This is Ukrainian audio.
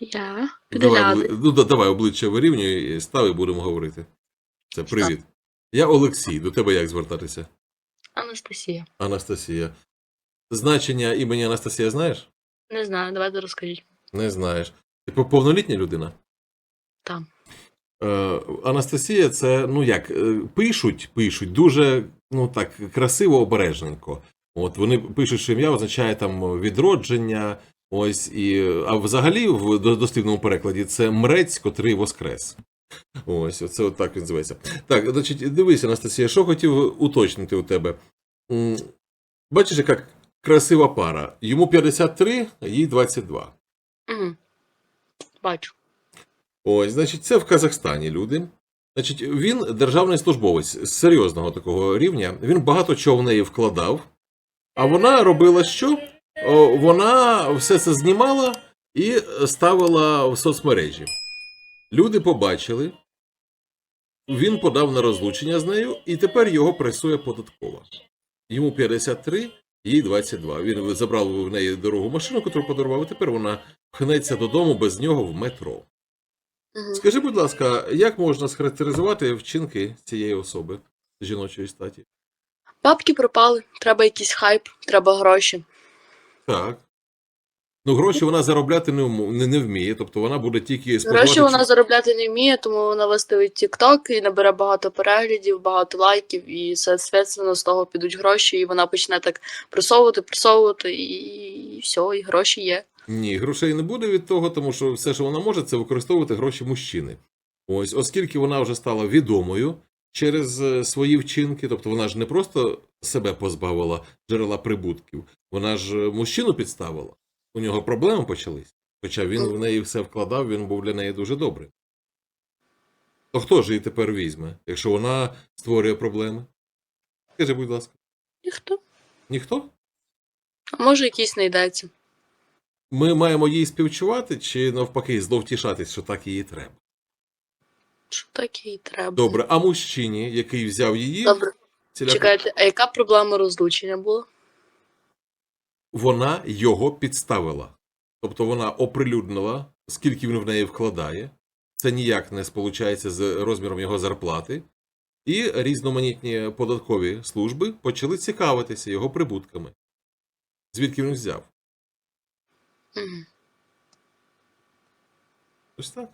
Я Давай, ну, да- давай обличчя вирівнюй, і став і будемо говорити. Це привіт. Я Олексій. До тебе як звертатися? Анастасія. Анастасія. Значення імені Анастасія знаєш? Не знаю, давайте розкажіть. Не знаєш. Ти пов- повнолітня людина? Там. Е, Анастасія, це ну як, е, пишуть, пишуть дуже ну так красиво, обережненько. От вони пишуть, що ім'я означає там відродження. Ось і а взагалі в до- дослівному перекладі це мрець, котрий воскрес. Ось, оце от так він називається. Так, значить, дивись, Анастасія, що хотів уточнити у тебе. Бачиш, яка красива пара. Йому 53, а їй 22. Угу. Бачу. Ось, значить, це в Казахстані люди. Значить, він державний службовець з серйозного такого рівня. Він багато чого в неї вкладав. А вона робила що? Вона все це знімала і ставила в соцмережі. Люди побачили, він подав на розлучення з нею, і тепер його пресує податкова. Йому 53, їй 22. Він забрав в неї дорогу машину, яку подарував, і тепер вона пхнеться додому без нього в метро. Угу. Скажи, будь ласка, як можна схарактеризувати вчинки цієї особи жіночої статі? Бабки пропали, треба якийсь хайп, треба гроші. Так. Ну, гроші вона заробляти не, вм- не, не вміє, тобто вона буде тільки споживати. Гроші вона заробляти не вміє, тому вона виставить TikTok і набере багато переглядів, багато лайків, і соответственно з того підуть гроші, і вона почне так просовувати, просовувати, і все, і гроші є. Ні, грошей не буде від того, тому що все, що вона може, це використовувати гроші мужчини. Ось, оскільки вона вже стала відомою через е, свої вчинки, тобто вона ж не просто себе позбавила джерела прибутків, вона ж е, мужчину підставила. У нього проблеми почались. Хоча він в неї все вкладав, він був для неї дуже добрий. То хто ж її тепер візьме, якщо вона створює проблеми? Скажи, будь ласка, Ніхто. ніхто? А може якийсь знайдеться. Ми маємо їй співчувати чи навпаки зловтішатись, що так її треба? Що таке і треба. Добре, а мужчині, який взяв її, Добре. ціля... Чекайте, а яка проблема розлучення була? вона його підставила. Тобто вона оприлюднила, скільки він в неї вкладає. Це ніяк не сполучається з розміром його зарплати. І різноманітні податкові служби почали цікавитися його прибутками. Звідки він взяв? Угу. Ось так.